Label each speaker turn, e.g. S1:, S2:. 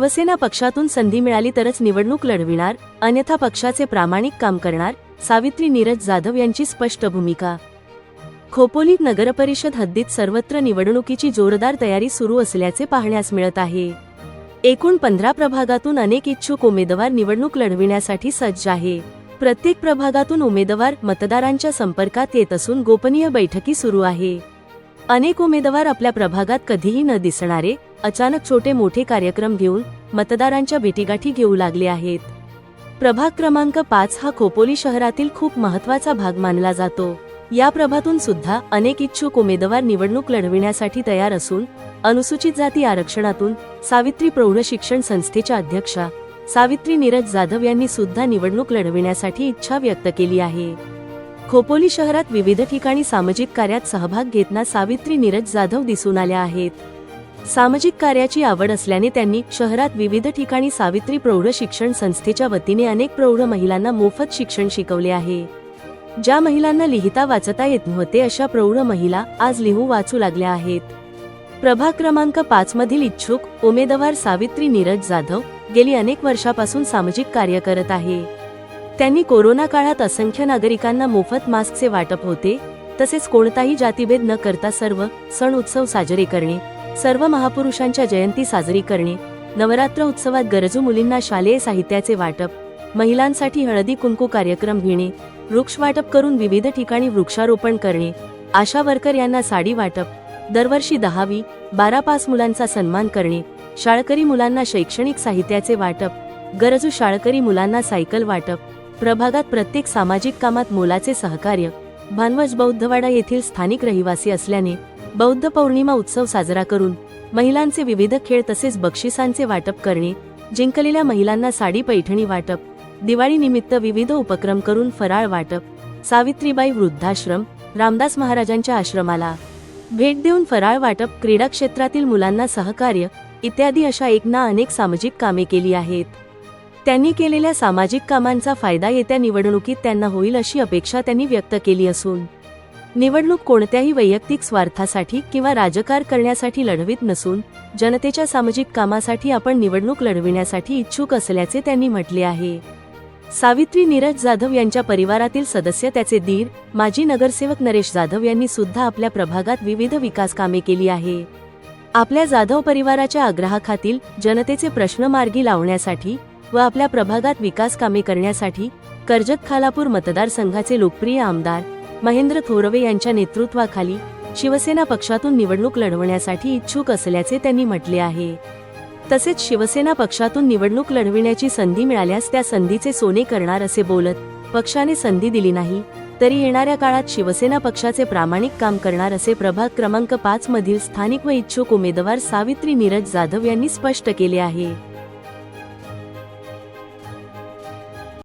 S1: शिवसेना पक्षातून संधी मिळाली तरच निवडणूक लढविणार अन्यथा पक्षाचे प्रामाणिक काम करणार सावित्री नीरज जाधव यांची स्पष्ट भूमिका. खोपोली नगरपरिषद हद्दीत सर्वत्र निवडणुकीची जोरदार तयारी सुरू असल्याचे पाहण्यास मिळत आहे. एकूण पंधरा प्रभागातून अनेक इच्छुक उमेदवार निवडणूक लढविण्यासाठी सज्ज आहे. प्रत्येक प्रभागातून उमेदवार मतदारांच्या संपर्कात येत असून गोपनीय बैठकी सुरू आहे. अनेक उमेदवार आपल्या प्रभागात कधीही न दिसणारे अचानक छोटे मोठे कार्यक्रम घेऊन मतदारांच्या भेटीगाठी घेऊ लागले आहेत. प्रभाग क्रमांक पाच हा खोपोली शहरातील खूप महत्त्वाचा भाग मानला जातो. या प्रभातून सुद्धा अनेक इच्छुक उमेदवार निवडणूक लढविण्यासाठी तयार असून अनुसूचित जाती आरक्षणातून सावित्री प्रौढ शिक्षण संस्थेच्या अध्यक्षा सावित्री नीरज जाधव यांनी सुद्धा निवडणूक लढविण्यासाठी इच्छा व्यक्त केली आहे. खोपोली शहरात विविध ठिकाणी सामाजिक कार्यात सहभाग घेतना सावित्री नीरज जाधव दिसून आल्या आहेत. सामाजिक कार्याची आवड असल्याने त्यांनी शहरात विविध ठिकाणी सावित्री प्रौढ शिक्षण संस्थेच्या वतीने अनेक प्रौढ महिलांना मोफत शिक्षण शिकवले आहे. ज्या महिलांना लिहिता वाचता येत नव्हते अशा प्रौढ महिला आज लिहू वाचू लागल्या आहेत. प्रभाग क्रमांक पाच मधील इच्छुक उमेदवार सावित्री नीरज जाधव गेली अनेक वर्षापासून सामाजिक कार्य करत आहे. त्यांनी कोरोना काळात असंख्य नागरिकांना मोफत मास्कचे वाटप होते तसेच कोणताही जातीभेद न करता सर्व सण उत्सव साजरे करणे सर्व महापुरुषांच्या जयंती साजरी करणे नवरात्र उत्सवात गरजू मुलींना शालेय साहित्याचे वाटप महिलांसाठी हळदी कुंकू कार्यक्रम घेणे वृक्ष वाटप करून विविध ठिकाणी वृक्षारोपण करणे आशा वर्कर यांना साडी वाटप दरवर्षी दहावी बारा पास मुलांचा सन्मान करणे शाळकरी मुलांना शैक्षणिक साहित्याचे वाटप गरजू शाळकरी मुलांना सायकल वाटप प्रभागात प्रत्येक सामाजिक कामात मोलाचे सहकार्य. भानवज बौद्धवाडा येथील स्थानिक रहिवासी असल्याने बौद्ध पौर्णिमा उत्सव साजरा करून महिलांचे विविध खेळ तसेच बक्षिसांचे वाटप करणे जिंकलेल्या महिलांना साडी पैठणी वाटप दिवाळी निमित्त विविध उपक्रम करून फराळ वाटप सावित्रीबाई वृद्धाश्रम रामदास महाराजांच्या आश्रमाला भेट देऊन फराळ वाटप क्रीडा क्षेत्रातील मुलांना सहकार्य इत्यादी अशा एक ना अनेक सामाजिक कामे केली आहेत. त्यांनी केलेल्या सामाजिक कामांचा फायदा येत्या निवडणुकीत त्यांना होईल अशी अपेक्षा त्यांनी व्यक्त केली असून निवडणूक कोणत्याही वैयक्तिक स्वार्थासाठी किंवा राजकार करण्यासाठी लढवित नसून जनतेच्या सामाजिक कामासाठी आपण निवडणूक लढविण्यासाठी इच्छुक असल्याचे त्यांनी म्हटले आहे. सावित्री नीरज जाधव यांच्या परिवारातील सदस्य त्याचे दीर माजी नगरसेवक नरेश जाधव यांनी सुद्धा आपल्या प्रभागात विविध विकास कामे केली आहे. आपल्या जाधव परिवाराच्या आग्रहाखातील जनतेचे प्रश्न मार्गी लावण्यासाठी व आपल्या प्रभागात विकास कामे करण्यासाठी कर्जत खालापूर मतदारसंघाचे लोकप्रिय आमदार महेंद्र थोरवे यांच्या नेतृत्वाखाली शिवसेना पक्षातून निवडणूक लढवण्यासाठी इच्छुक असल्याचे त्यांनी म्हटले आहे. तसेच शिवसेना पक्षातून निवडणूक लढविण्याची संधी मिळाल्यास त्या संधीचे सोने करणार असे बोलत पक्षाने संधी दिली नाही तरी येणाऱ्या काळात शिवसेना पक्षाचे प्रामाणिक काम करणार असे प्रभाग क्रमांक पाच मधील स्थानिक व इच्छुक उमेदवार सावित्री नीरज जाधव यांनी स्पष्ट केले आहे.